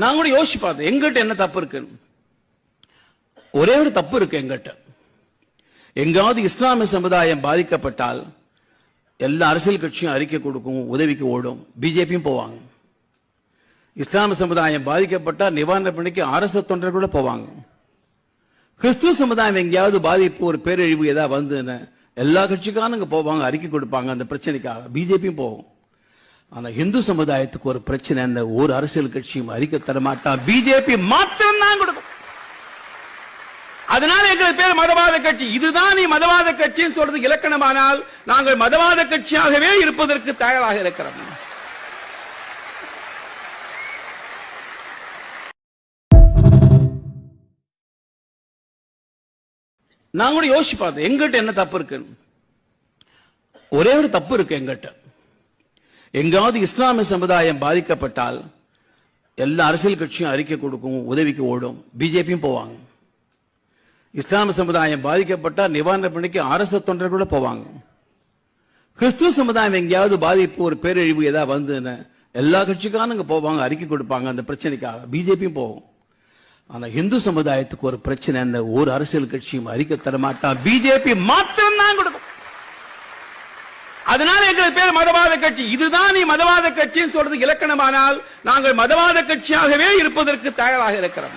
நான் கூட யோசிச்சு பார்த்தேன் எங்கிட்ட என்ன தப்பு இருக்கு ஒரே ஒரு தப்பு இருக்கு எங்கிட்ட எங்காவது இஸ்லாமிய சமுதாயம் பாதிக்கப்பட்டால் எல்லா அரசியல் கட்சியும் அறிக்கை கொடுக்கும் உதவிக்கு ஓடும் பிஜேபியும் போவாங்க. இஸ்லாமிய சமுதாயம் பாதிக்கப்பட்டால் நிவாரண பணிக்கு அரசு தொண்டர் கூட போவாங்க. கிறிஸ்துவ சமுதாயம் எங்கேயாவது பாதிப்பு ஒரு பேரழிவு ஏதாவது வந்து எல்லா கட்சிக்காரங்க போவாங்க அறிக்கை கொடுப்பாங்க அந்த பிரச்சனைக்காக. பிஜேபியும் போகும். ஆனா இந்து சமுதாயத்துக்கு ஒரு பிரச்சனை என்ன? ஒரு அரசியல் கட்சியும் அறிக்கை தர மாட்டான் பிஜேபி மாத்திரம் தான் கொடுக்கும். அதனால எங்களுக்கு பேர் மதவாத கட்சி. இதுதான் நீ மதவாத கட்சின்னு சொல்றது இலக்கணமானால் நாங்கள் மதவாத கட்சியாகவே இருப்பதற்கு தயாராக இருக்கிறோம். நான் கூட யோசிச்சு பார்த்தேன். எங்கிட்ட என்ன தப்பு இருக்கு ஒரே ஒரு தப்பு இருக்கு எங்கிட்ட எங்காவது இஸ்லாமிய சமுதாயம் பாதிக்கப்பட்டால் எல்லா அரசியல் கட்சியும் அறிக்கை கொடுக்கும் உதவிக்கு ஓடும். பிஜேபியும் போவாங்க. இஸ்லாமிய சமுதாயம் பாதிக்கப்பட்டால் நிவாரண பணிக்கு அரசு தொண்டர்கள் கூட போவாங்க. கிறிஸ்துவ சமுதாயம் எங்கேயாவது பாதிப்பு ஒரு பேரழிவு ஏதாவது வந்ததுன்னு எல்லா கட்சிக்காரங்க போவாங்க அறிக்கை கொடுப்பாங்க அந்த பிரச்சனைக்காக. பிஜேபியும் போகும். ஆனா இந்து சமுதாயத்துக்கு ஒரு பிரச்சனை என்ன ஒரு அரசியல் கட்சியும் அறிக்கை தரமாட்டான் பிஜேபி மாத்திரம் தான் கொடுக்கும். அதனால எங்கள் பேர் மதவாத கட்சி. இதுதான் நீ மதவாத கட்சின்னு சொல்றது இலக்கணமானால் நாங்கள் மதவாத கட்சியாகவே இருப்பதற்கு தயாராக இருக்கிறோம்.